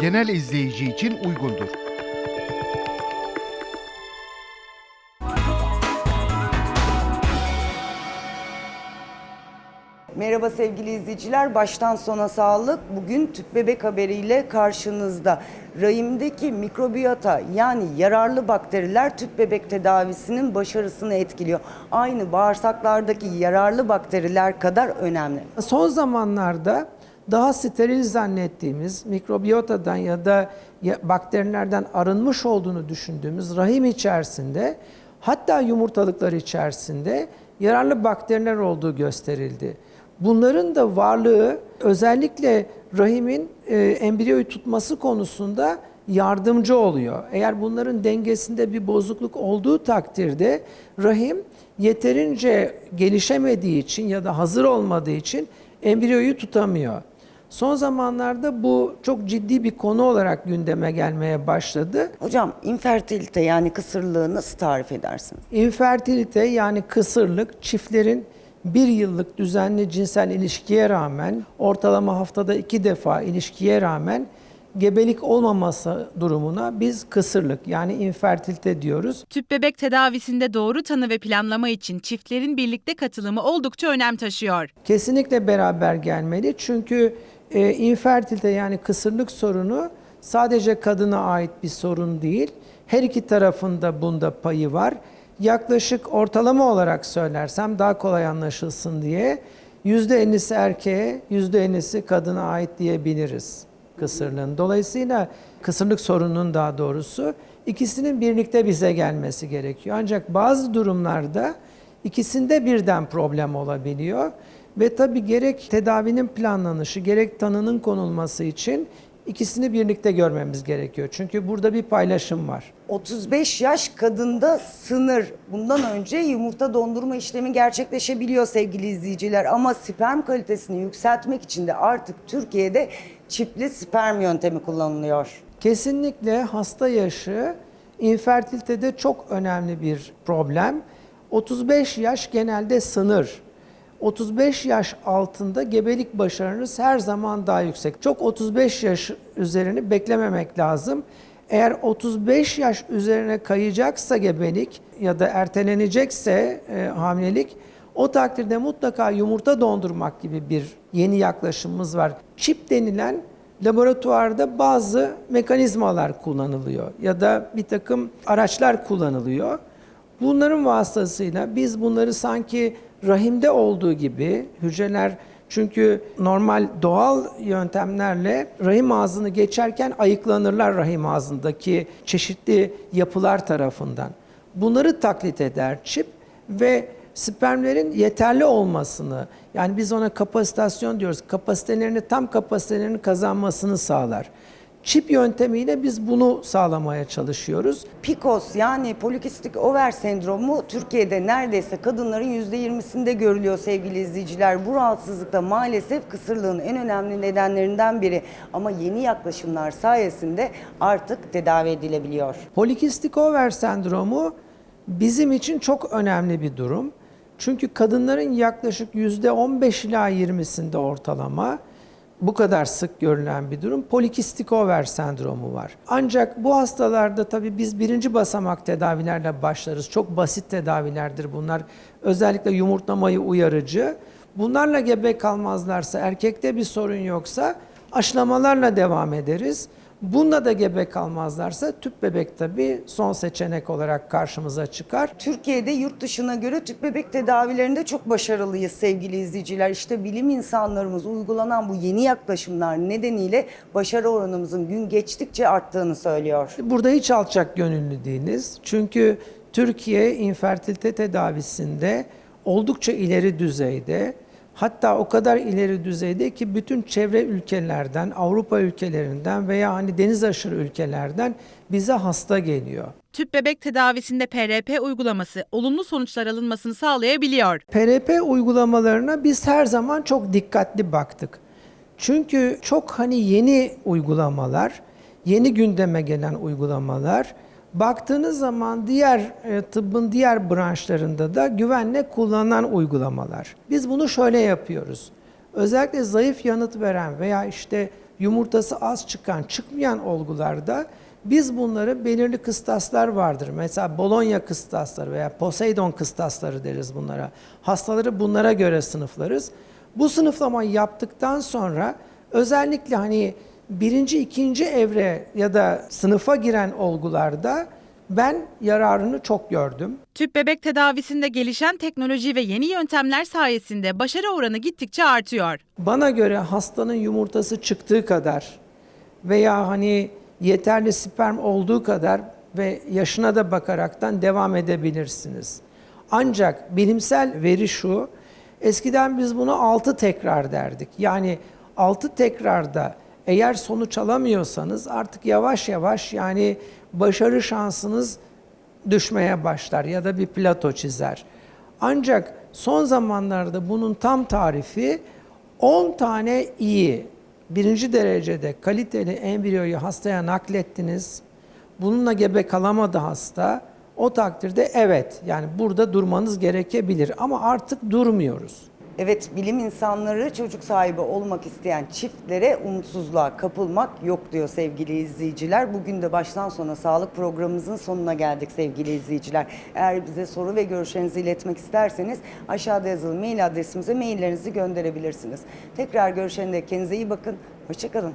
genel izleyici için uygundur. Merhaba sevgili izleyiciler. Baştan sona sağlık. Bugün tüp bebek haberiyle karşınızda. Rahimdeki mikrobiyota yani yararlı bakteriler tüp bebek tedavisinin başarısını etkiliyor. Aynı bağırsaklardaki yararlı bakteriler kadar önemli. Son zamanlarda daha steril zannettiğimiz mikrobiyotadan ya da bakterilerden arınmış olduğunu düşündüğümüz rahim içerisinde hatta yumurtalıklar içerisinde yararlı bakteriler olduğu gösterildi. Bunların da varlığı özellikle rahimin e, embriyoyu tutması konusunda yardımcı oluyor. Eğer bunların dengesinde bir bozukluk olduğu takdirde rahim yeterince gelişemediği için ya da hazır olmadığı için embriyoyu tutamıyor. Son zamanlarda bu çok ciddi bir konu olarak gündeme gelmeye başladı. Hocam infertilite yani kısırlığı nasıl tarif edersiniz? İnfertilite yani kısırlık çiftlerin bir yıllık düzenli cinsel ilişkiye rağmen ortalama haftada iki defa ilişkiye rağmen gebelik olmaması durumuna biz kısırlık yani infertilite diyoruz. Tüp bebek tedavisinde doğru tanı ve planlama için çiftlerin birlikte katılımı oldukça önem taşıyor. Kesinlikle beraber gelmeli çünkü e, infertilite yani kısırlık sorunu sadece kadına ait bir sorun değil. Her iki tarafında bunda payı var. Yaklaşık ortalama olarak söylersem daha kolay anlaşılsın diye %50'si erkeğe, %50'si kadına ait diyebiliriz kısırlığın. Dolayısıyla kısırlık sorununun daha doğrusu ikisinin birlikte bize gelmesi gerekiyor. Ancak bazı durumlarda ikisinde birden problem olabiliyor. Ve tabii gerek tedavinin planlanışı, gerek tanının konulması için ikisini birlikte görmemiz gerekiyor. Çünkü burada bir paylaşım var. 35 yaş kadında sınır. Bundan önce yumurta dondurma işlemi gerçekleşebiliyor sevgili izleyiciler. Ama sperm kalitesini yükseltmek için de artık Türkiye'de çipli sperm yöntemi kullanılıyor. Kesinlikle hasta yaşı infertilitede çok önemli bir problem. 35 yaş genelde sınır. 35 yaş altında gebelik başarınız her zaman daha yüksek. Çok 35 yaş üzerini beklememek lazım. Eğer 35 yaş üzerine kayacaksa gebelik ya da ertelenecekse e, hamilelik o takdirde mutlaka yumurta dondurmak gibi bir yeni yaklaşımımız var. Çip denilen laboratuvarda bazı mekanizmalar kullanılıyor ya da bir takım araçlar kullanılıyor. Bunların vasıtasıyla biz bunları sanki rahimde olduğu gibi hücreler çünkü normal doğal yöntemlerle rahim ağzını geçerken ayıklanırlar rahim ağzındaki çeşitli yapılar tarafından. Bunları taklit eder çip ve spermlerin yeterli olmasını yani biz ona kapasitasyon diyoruz. Kapasitelerini tam kapasitelerini kazanmasını sağlar. Çip yöntemiyle biz bunu sağlamaya çalışıyoruz. PCOS yani polikistik over sendromu Türkiye'de neredeyse kadınların %20'sinde görülüyor sevgili izleyiciler. Bu rahatsızlıkta maalesef kısırlığın en önemli nedenlerinden biri. Ama yeni yaklaşımlar sayesinde artık tedavi edilebiliyor. Polikistik over sendromu bizim için çok önemli bir durum. Çünkü kadınların yaklaşık %15 ila 20'sinde ortalama bu kadar sık görülen bir durum. Polikistik over sendromu var. Ancak bu hastalarda tabii biz birinci basamak tedavilerle başlarız. Çok basit tedavilerdir bunlar. Özellikle yumurtlamayı uyarıcı. Bunlarla gebe kalmazlarsa, erkekte bir sorun yoksa aşılamalarla devam ederiz. Bunda da gebe kalmazlarsa tüp bebek tabii son seçenek olarak karşımıza çıkar. Türkiye'de yurt dışına göre tüp bebek tedavilerinde çok başarılıyız sevgili izleyiciler. İşte bilim insanlarımız uygulanan bu yeni yaklaşımlar nedeniyle başarı oranımızın gün geçtikçe arttığını söylüyor. Burada hiç alçak gönüllü değiliz. Çünkü Türkiye infertilite tedavisinde oldukça ileri düzeyde. Hatta o kadar ileri düzeyde ki bütün çevre ülkelerden, Avrupa ülkelerinden veya hani deniz aşırı ülkelerden bize hasta geliyor. Tüp bebek tedavisinde PRP uygulaması olumlu sonuçlar alınmasını sağlayabiliyor. PRP uygulamalarına biz her zaman çok dikkatli baktık. Çünkü çok hani yeni uygulamalar, yeni gündeme gelen uygulamalar baktığınız zaman diğer e, tıbbın diğer branşlarında da güvenle kullanılan uygulamalar. Biz bunu şöyle yapıyoruz. Özellikle zayıf yanıt veren veya işte yumurtası az çıkan, çıkmayan olgularda biz bunları belirli kıstaslar vardır. Mesela Bologna kıstasları veya Poseidon kıstasları deriz bunlara. Hastaları bunlara göre sınıflarız. Bu sınıflamayı yaptıktan sonra özellikle hani birinci, ikinci evre ya da sınıfa giren olgularda ben yararını çok gördüm. Tüp bebek tedavisinde gelişen teknoloji ve yeni yöntemler sayesinde başarı oranı gittikçe artıyor. Bana göre hastanın yumurtası çıktığı kadar veya hani yeterli sperm olduğu kadar ve yaşına da bakaraktan devam edebilirsiniz. Ancak bilimsel veri şu, eskiden biz bunu 6 tekrar derdik. Yani 6 tekrarda eğer sonuç alamıyorsanız artık yavaş yavaş yani başarı şansınız düşmeye başlar ya da bir plato çizer. Ancak son zamanlarda bunun tam tarifi 10 tane iyi, birinci derecede kaliteli embriyoyu hastaya naklettiniz. Bununla gebe kalamadı hasta. O takdirde evet yani burada durmanız gerekebilir ama artık durmuyoruz. Evet, bilim insanları çocuk sahibi olmak isteyen çiftlere umutsuzluğa kapılmak yok diyor sevgili izleyiciler. Bugün de baştan sona sağlık programımızın sonuna geldik sevgili izleyiciler. Eğer bize soru ve görüşlerinizi iletmek isterseniz aşağıda yazılı mail adresimize maillerinizi gönderebilirsiniz. Tekrar görüşene kendinize iyi bakın. Hoşçakalın.